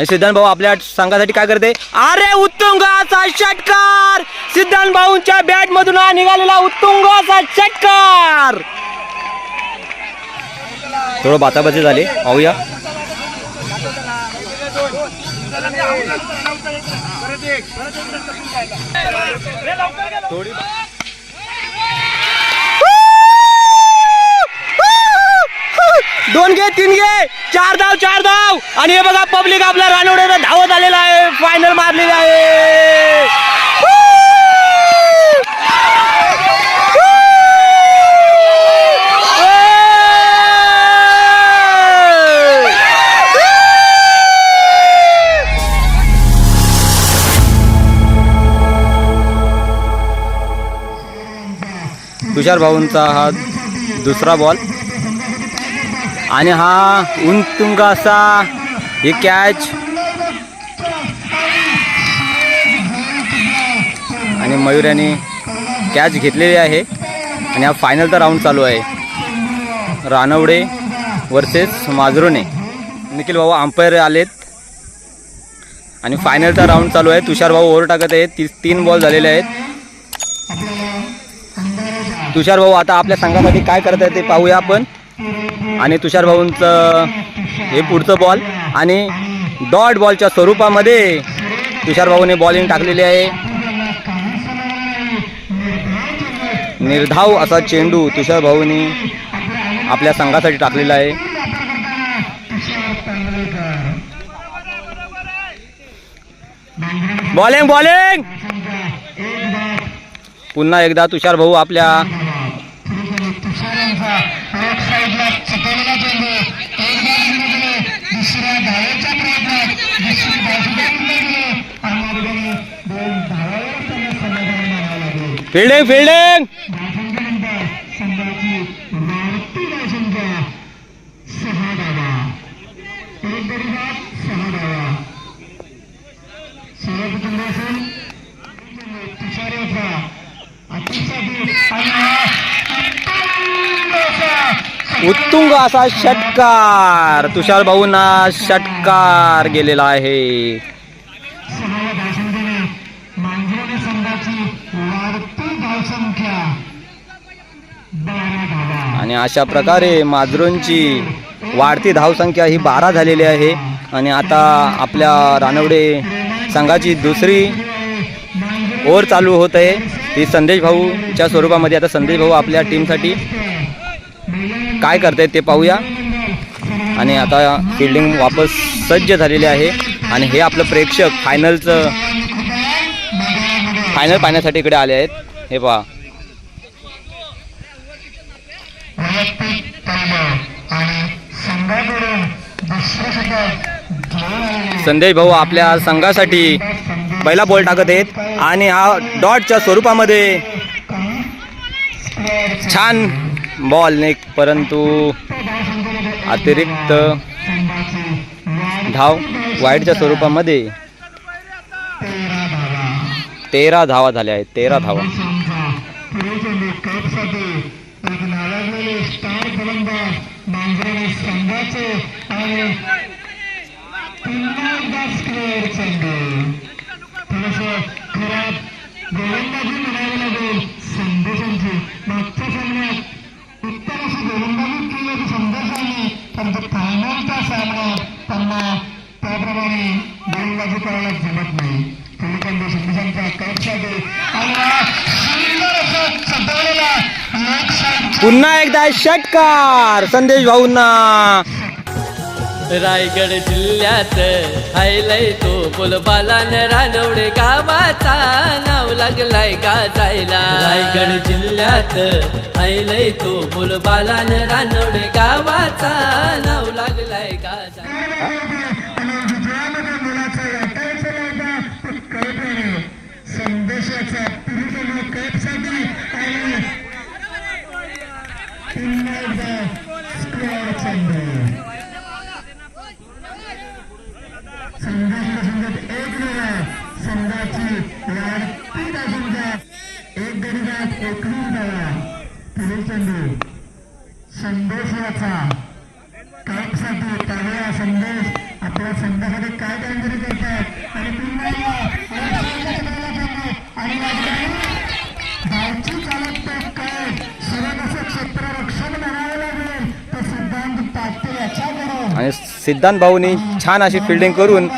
आणि सिद्धांत भाऊ आपल्या संघासाठी काय करते अरे उत्तुंगाचा षटकार सिद्धांत भाऊंच्या बॅट मधून निघालेला उत्तुंगाचा षटकार थोडं बाताबाजी झाली पाहूया दोन घे तीन घे चार धाव चार धाव. आणि हे बघा पब्लिक आपला रानवड्याचा धावत आलेला आहे. फायनल मारलेला आहे. तुषार भाऊंचा हा दुसरा बॉल आणि हा उंतुंग असा हे कॅच आणि मयूर यांनी कॅच घेतलेली आहे. आणि हा फायनलचा राऊंड चालू आहे. रानवडे वर्सेस माजरोने. निखिल भाऊ अंपायर आलेत. आणि फायनलचा राऊंड चालू आहे. तुषार भाऊ ओव्हर टाकत आहेत. ती तीन बॉल झालेले आहेत. तुषार भाऊ आता आपल्या संघासाठी काय करत आहे ते पाहूया आपण. आणि तुषार भाऊंचं हे पुढचं बॉल आणि डॉट बॉलच्या स्वरूपामध्ये तुषार भाऊने बॉलिंग टाकलेली आहे. निर्धाव असा चेंडू तुषार भाऊनी आपल्या संघासाठी टाकलेला आहे. बॉलिंग बॉलिंग पुन्हा एकदा तुषार भाऊ आपल्या फिल्डिंग फिल्डिंग उत्तुंग असा षटकार तुषार भाऊंना षटकार गेलेला आहे. आणि अशा प्रकारे माजरूंची वाढती धावसंख्या ही बारा झालेली आहे. आणि आता आपल्या रानवडे संघाची दुसरी ओव्हर चालू होत आहे. ती संदेश भाऊच्या स्वरूपामध्ये आता संदेश भाऊ आपल्या टीमसाठी काय करत ते पाहूया. आणि आता फिल्डिंग वापस सज्ज झालेली आहे. आणि हे आपलं प्रेक्षक फायनलचं फायनल पाहण्यासाठी इकडे आले आहेत. हे पहा. आणि संघाकडून दुसरं संदेश भाऊ आपल्या संघासाठी पहिला बॉल टाकत आहेत. आणि हा डॉटच्या स्वरूपामध्ये छान बॉल नाही परंतु अतिरिक्त धाव वाईटच्या स्वरूपामध्ये तेरा धावा झाल्या आहेत. तेरा धावा. एक नावाजलेले स्टार फलंदाज मांजराने संघाचे आणि पुन्हा एकदा स्क्वेअर चेंडू. थोडंसं खराब गोलंदाजी म्हणावी लागेल. संदेशांची मागच्या सामन्यात उत्तर अशी गोलंदाजी केली होती संदेशांनी परंतु फायनलच्या सामन्यात त्यांना त्याप्रमाणे गोलंदाजी करायला जमत नाही. संदेशांचा संदेशांच्या कपसाठी आणि सुंदर असा चटवलेला पुन्हा एकदा षटकार संदेश भाऊंना. रायगड जिल्ह्यात हायलय तो बोलबालान रानवडे गावाचा. नाव लागलाय का जायला रायगड जिल्ह्यात हायलय तो बोलबालान रानवडे गावाचा. नाव लागलाय का जायला संघाच्या संघात एक झाला संघाची लाडकी दाखवता एक गरीबात एकवीस झाला पुढे चेंडू संदेश याचा कापसाठी संदेश आपल्या संघासाठी काय काहीतरी करतात आणि पुन्हा आणि धावची चालक काय सर्व कसं क्षेत्ररक्षण म्हणा सिद्धांत भाऊनी छान अशी फिल्डिंग करून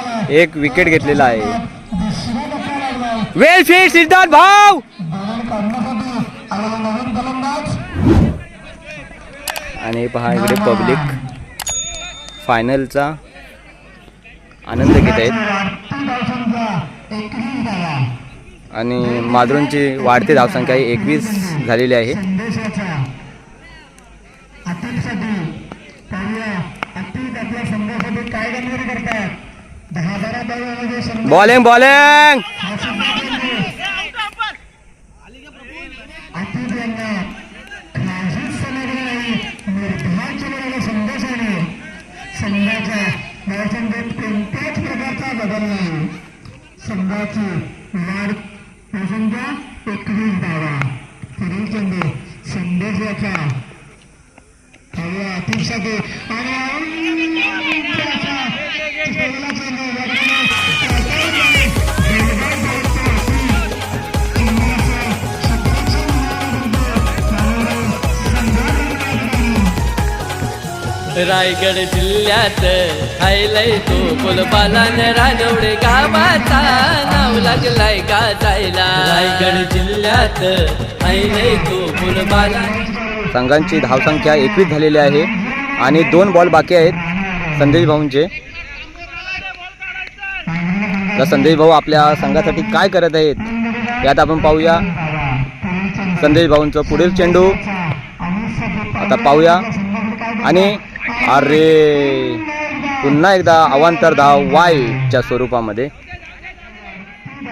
एक विकेट घेतलेला आहे. वेल फील्ड सिद्धांत भाऊ! आणि पहा इकडे पब्लिक फायनलचा आनंद घेत आहेत. आणि माधुरूंची वाढती धावसंख्या ही एकवीस झालेली आहे. धावा पुढील संदेश रायगड जिल्ह्यात हायलय तो बोलबालान रानवडे गावाचा. नाव लागलाय गाजायला रायगड जिल्ह्यात हायलय तो फुलपाला संघांची धावसंख्या एकवीस झालेली आहे आणि दोन बॉल बाकी आहेत संदेश भाऊंचे. तर संदेश भाऊ आपल्या संघासाठी काय करत आहेत यात आपण पाहूया. संदेश भाऊंचं पुढील चेंडू. आता पाहूया. आणि अरे पुन्हा एकदा अवांतर धाव वायच्या स्वरूपामध्ये.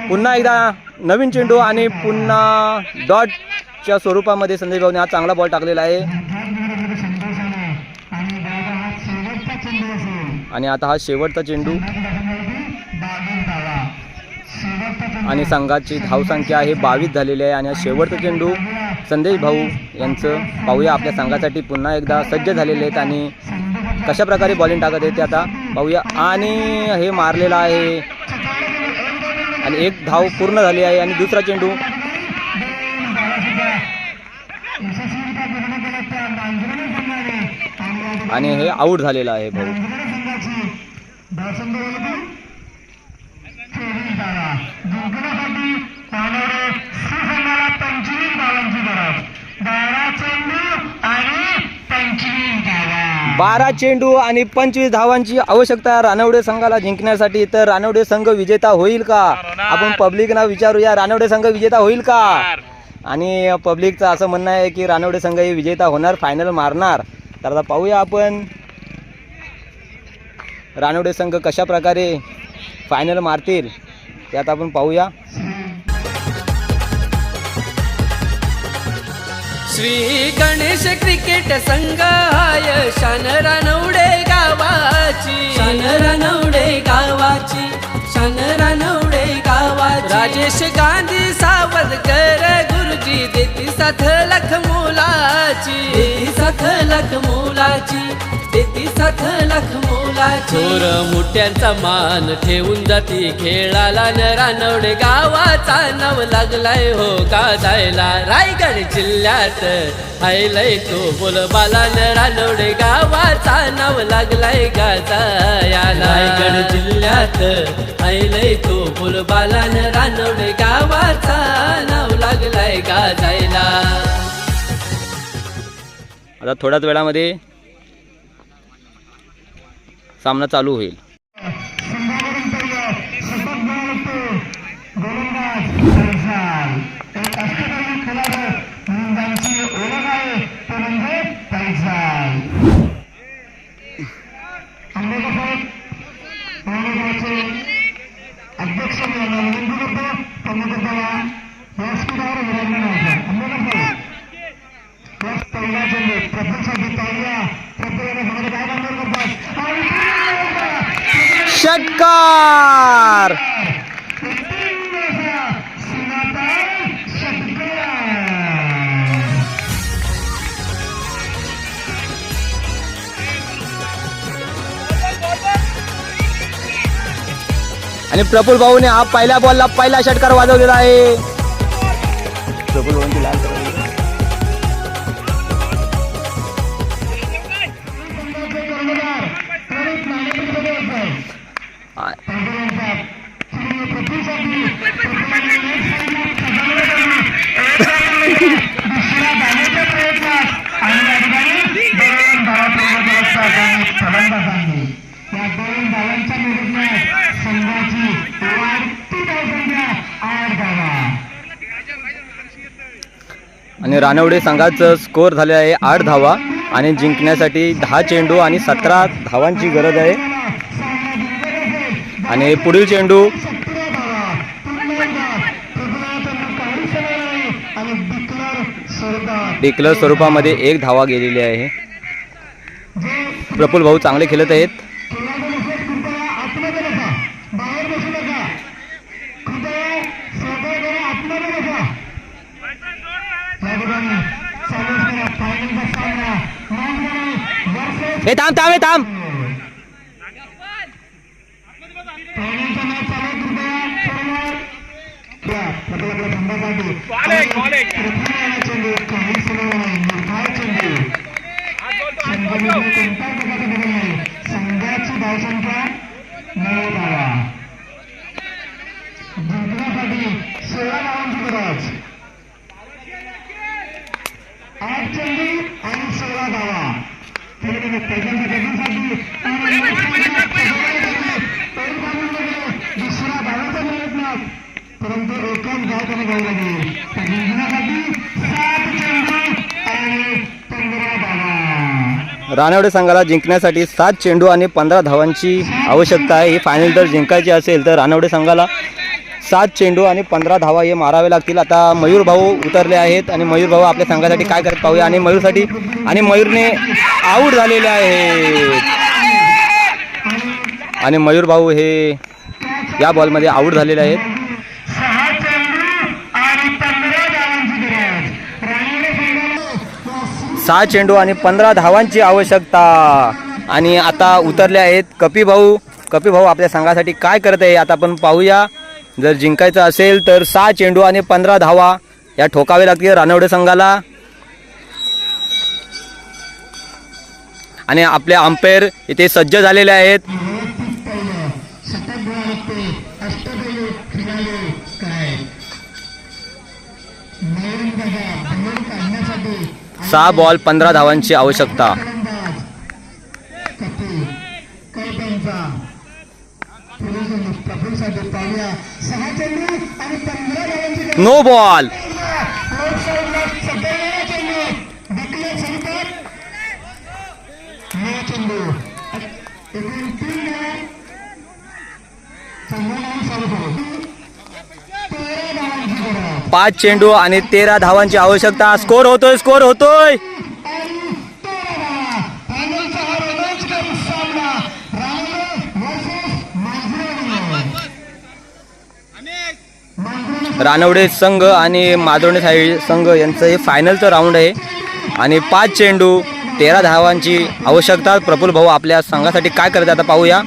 पुन्हा एकदा नवीन चेंडू आणि पुन्हा डॉटच्या स्वरूपामध्ये संदेश भाऊने हा चांगला बॉल टाकलेला आहे. आणि आता हा शेवटचा चेंडू. आणि संघाची धावसंख्या आहे बावीस झालेली आहे. आणि शेवटचं शेवटचा चेंडू संदेश भाऊ यांचं पाहूया. आपल्या संघासाठी पुन्हा एकदा सज्ज झालेले आहेत आणि कशा प्रकारे बॉलिंग टाकत आहेत ते आता पाहूया. आणि हे मारलेलं आहे. आणि एक धाव पूर्ण झाली आहे. आणि दुसरा चेंडू. आणि हे आऊट झालेलं आहे भाऊ. पंचवीस धावांची गरज. बारा चेंडू आणि पंचवीस धावा. बारा चेंडू आणि पंचवीस धावांची आवश्यकता रानवडे संघाला जिंकण्यासाठी. तर रानवडे संघ विजेता होईल का? आपण पब्लिकना विचारूया. रानवडे संघ विजेता होईल का? आणि पब्लिकचं असं म्हणणं आहे की रानवडे संघ हे विजेता होणार फायनल मारणार. तर आता पाहूया आपण. रानवडे संघ कशा प्रकारे फायनल मारतील? त्यात आपण पाहूया. श्री गणेश क्रिकेट संघ हाय शान रानवडे गावाची. शान रानवडे गावाची शान रानवडे गावाची. राजेश गांधी सावरकर गुरुजी देती साथ लख मोलाची. देती साथ लख मोलाची. लख मोलाची. चोर मोठ्यांचा मान ठेवून जाती खेळाला न रानवडे गावाचा नाव लागलाय हो गाजायला रायगड जिल्ह्यात हायलय तो बोलबाला न रानवडे गावाचा नाव लागलाय गाजायाला रायगड जिल्ह्यात हायलय तो बोलबाला न रानवडे गावाचा नाव लागलाय गाजायला आता थोड्याच वेळामध्ये सामना चालू होईल. आणि प्रफुल भाऊने हा पहिल्या बॉलला पहिला षटकार वाजवलेला आहे. प्रफुल भाऊंची लाल रानवडे संघाचं स्कोर झाले आहे आठ धावा आणि जिंकण्यासाठी दहा चेंडू आणि सतरा धावांची गरज आहे. आणि पुढील चेंडू डिक्लर स्वरूपामध्ये एक धावा गेलेली आहे. प्रफुल भाऊ चांगले खेळत आहेत खेळाडू नसल्यास कृपया आतमध्ये बसा बाहेर बसू नका कृपया सहकार्य करा आतमध्ये बसा या ठिकाणी चालू असलेला फायनलचा सामना मानधनी वर्सेस हे थांब थांब हे थांब फायनलचा मॅच चालू आहे, कृपया सर्व या प्रकल्पाला थांबण्यासाठी प्रथम येणारा चेंडू काही सुरू नाही निर्धार चेंडू संघामध्ये कोणत्याही प्रकारचा बदल नाही संघाची धावसंख्या नऊ धावा जिंकण्यासाठी सोळा धावांची गरज. परंतु एकच त्याने तर जिंकण्यासाठी सात चेंडू आणि पंधरा धावा रानवडे संघाला जिंकण्यासाठी सात चेंडू आणि पंधरा धावांची आवश्यकता आहे. ही फायनल जर जिंकायची असेल तर रानवडे संघाला सात चेंडू आणि पंधरा धावा हे मारावे लागतील. आता मयूर भाऊ उतरले आहेत आणि मयूर भाऊ आपल्या संघासाठी काय करत पाहूया. आणि मयूरसाठी आणि मयूरने आऊट झालेले आहेत. आणि मयूर भाऊ हे या बॉलमध्ये आऊट झालेले आहेत. सहा चेंडू आणि पंधरा धावांची सहा चेंडू आणि पंधरा धावांची आवश्यकता. आणि आता उतरले आहेत कपी भाऊ कपी भाऊ आपल्या संघासाठी काय करत आहे आता आपण पाहूया. जर जिंकायचं असेल तर सहा चेंडू आणि पंधरा धावा या ठोकावे लागतील रानवडे संघाला आणि आपले अंपायर इथे सज्ज झालेले आहेत सहा बॉल पंधरा धावांची आवश्यकता नो बॉल पाच चेंडू आणि तेरा धावांची आवश्यकता. स्कोर होतोय स्कोर होतोय आणि तेरा धावा फायनलचा हा रोमांचकारी सामना राहुल वर्सेस मांजरेने मांजरेने रानवडे संघ आणि माधवणे साई संघ यांचं हे फायनलचं राऊंड आहे. आणि पाच चेंडू तेरा धावांची आवश्यकता प्रफुल भाऊ आपल्या संघासाठी काय करत आता पाहूया.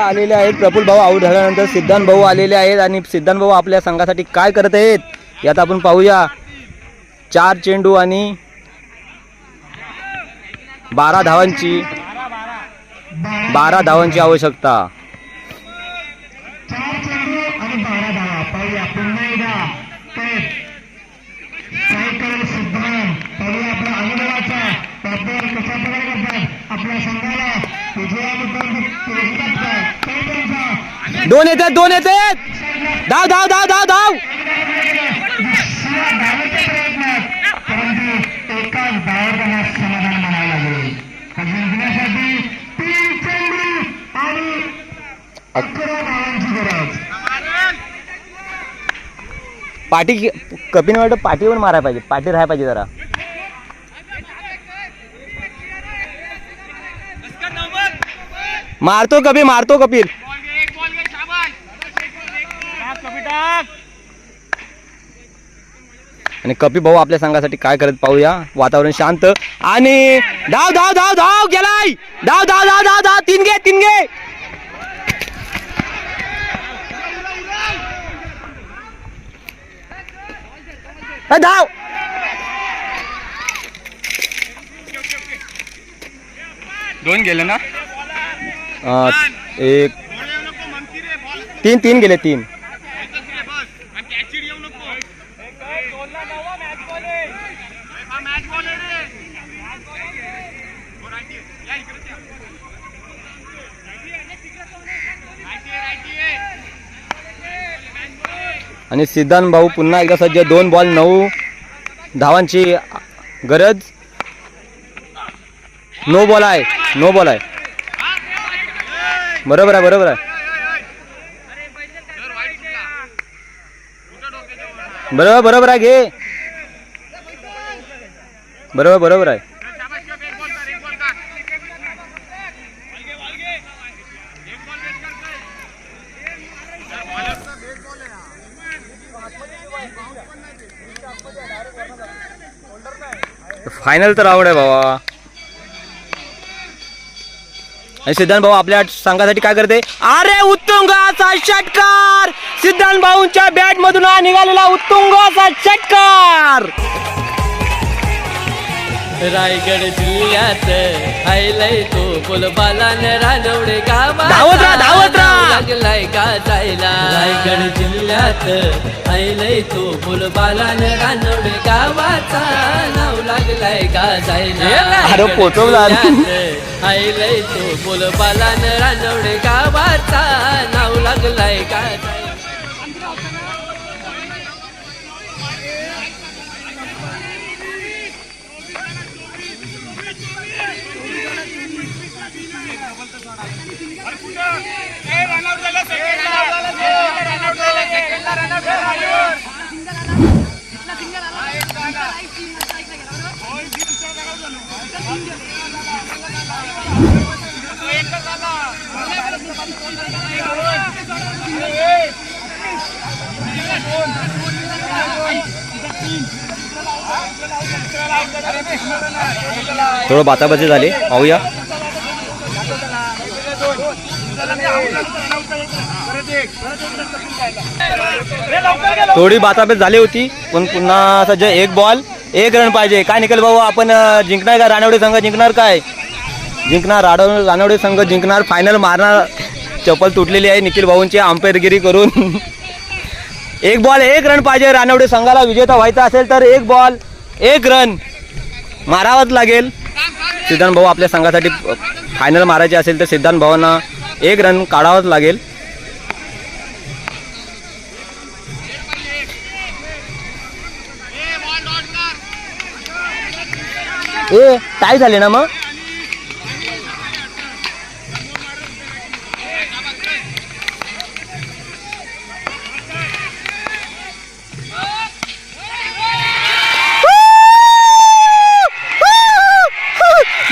आता आलेले आहेत. प्रफुल भाऊ आऊट झाल्यानंतर सिद्धांत भाऊ आलेले आहेत आणि सिद्धांत भाऊ आपल्या संघासाठी काय करत आहेत यात आपण पाहूया. चार चेंडू आणि बारा धावांची बारा धावांची आवश्यकता चार चेंडू आणि बारा धावा पाहूया पुन्हा एकदा काय काय करेल सिद्धांत पाहूया आपल्या अनुभवाचा वापर कशा प्रकारे करतात आपल्या संघाला विजयाबद्दल प्रेरित करतात काय त्यांचा दोन येतात दोन येतात धाव धाव धाव धाव धाव दुसऱ्या धावेच्या प्रयत्नात परंतु एकाच धावावर त्यांना समाधान म्हणावं लागेल हा जिंकण्यासाठी तीन चेंडू आणि अकरा धावांची गरज पाठी कपिने वाटतं पाठीवर मारायला पाहिजे. पाठी राहायला पाहिजे जरा. मारतो कपी मारतो कपिल. आणि कपी भाऊ आपल्या संघासाठी काय करत पाहूया? वातावरण शांत. आणि धाव धाव धाव धाव गेलाय धाव धाव धाव धाव धाव. तीन घे तीन घे. धाव. दोन गेले ना? एक तीन तीन गेले तीन. आणि सिद्धांत भाऊ पुन्हा एकदा सज्ज दोन बॉल नऊ धावांची गरज. नो बॉल आहे नो बॉल आहे. बरोबर आहे बरोबर आहे. बरोबर बरोबर आहे घे. बरोबर बरोबर आहे. फायनल तर आवड आहे बाबा आणि सिद्धांत भाऊ आपल्या संघासाठी काय करते? अरे उत्तुंगाचा षटकार. सिद्धांत भाऊंच्या बॅट मधून निघालेला उत्तुंगाचा षटकार. रायगड जिल्ह्यात हायलाय तो बोलबालान रानवडे गावा धावत राहा, धावत राहा. लागलाय गाजायला रायगड जिल्ह्यात हायलाय तो बोलबालान रानवडे गावाचा. नाव लागलाय गाजायला अरे पोचवला. हायलाय तो बोलबालान रानवडे गावाचा. नाव लागलाय गाजायला थोडं बाताबाजी झाली. पाहूया. थोडी बाताबात झाली होती पण पुन्हा सध्या एक बॉल एक रन पाहिजे. काय निकल भाऊ आपण जिंकणार का रानवडे संघ जिंकणार काय? जिंकणार राडव रानवडे संघ जिंकणार फायनल मारणार. चप्पल तुटलेली आहे निखिल भाऊंची अंपायरगिरी करून. एक बॉल एक रन पाहिजे रानवडे संघाला. विजेता व्हायचा असेल तर एक बॉल एक रन मारावाच लागेल. सिद्धांत भाऊ आपल्या संघासाठी फायनल मारायचे असेल तर सिद्धांत भावांना एक रन काढावाच लागेल. ए काय झाले ना मग?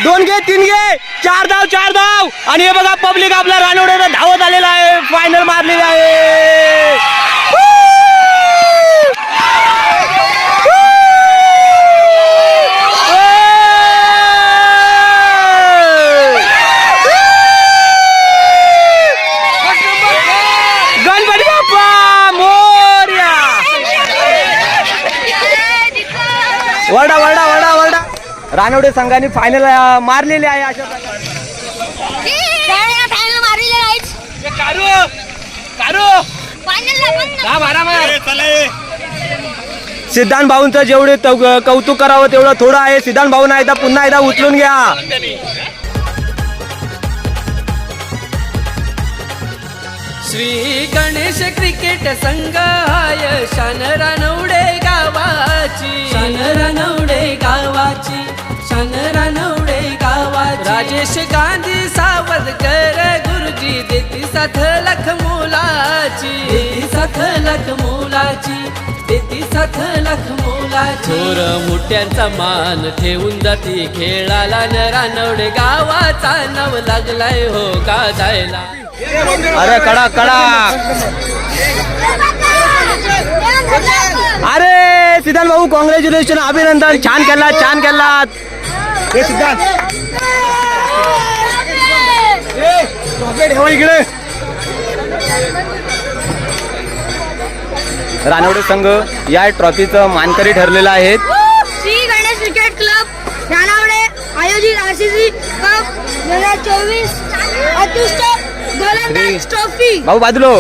दोन घे तीन घे. चार धाव चार धाव. आणि हे बघा पब्लिक आपला रानवड्याला धावत आलेला आहे. फायनल मारलेला आहे. गणपती बाप्पा मोर्या. वरडा वरडा वरडा वरडा रानवडे संघाने फायनल मारलेले आहे अशा प्रकारे फायनल मारलेले नाहीत फायनलला पण सिद्धांत भाऊंचं जेवढे कौतुक करावं तेवढं थोडं आहे. सिद्धांत भाऊंना एकदा पुन्हा एकदा उचलून घ्या. श्री गणेश क्रिकेट संघ हाय. शान रानवडे गावाची. शान रानवडे गावाची. शान रानवडे गावाची. राजेश गांधी सावरकर गुरुजी देती साथ लख मोलाची देती साथ लख मोलाची. चोर मोठ्यांचा मान ठेवून जाती खेळाला न रानवडे गावाचा नाव लागलाय हो का जायला. अरे कडा कडा. अरे सिद्धांत भाऊ कॉंग्रॅच्युलेशन अभिनंदन. छान केलात छान केलात. हे सिद्धांत. इकडे. रानवडे संघ या ट्रॉफीचं मानकरी ठरलेलं आहेत श्री गणेश क्रिकेट क्लब रानावडे आयोजित आर सी सी कप दोन हजार चोवीस अतुष्ट गोलंदाज ट्रॉफी. भाऊ बाजलो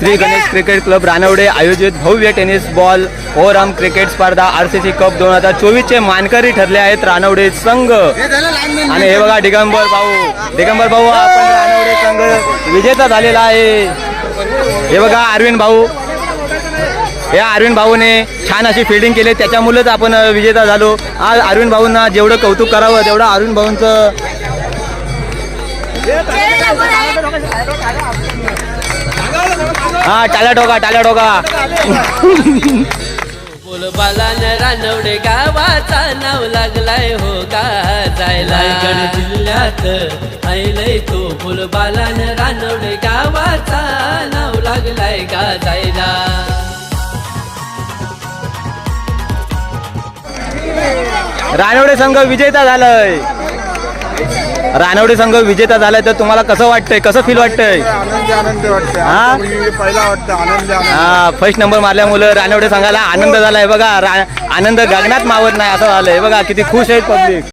श्री गणेश क्रिकेट क्लब रानवडे आयोजित भव्य टेनिस बॉल ओव्हरआर्म क्रिकेट स्पर्धा आर सी सी कप दोन हजार चोवीसचे मानकरी ठरले आहेत रानवडे संघ. आणि हे बघा दिगंबर भाऊ. दिगंबर भाऊ आपण रानवडे संघ विजेता झालेला आहे. हे बघा अरविंद भाऊ. या अरविंद भाऊने छान अशी फिल्डिंग केली. त्याच्यामुळेच आपण विजेता झालो. आज अरविंद भाऊंना जेवढं कौतुक करावं तेवढं अरविंद भाऊंचं हा टाल्या टोका टाल्या टोका बोलबालान रानवडे गावाचा नाव लागलाय हो का जायला? जिल्ह्यात आईलय तो बोलबालान रानवडे गावाचा नाव लागलाय का जायला? रानवडे संघ विजेता झालाय. रानवडे संघ विजेता झालाय तर तुम्हाला कसं वाटतंय? कसं फील वाटतंय? आनंदी आनंदी वाटते हा? पहिला वाटतं आनंदी आनंद. हा फर्स्ट नंबर मारल्यामुळं रानवडे संघाला आनंद झालाय. बघा रा- आनंद गगनात मावत नाही असं झालंय. बघा किती खुश आहेत पब्लिक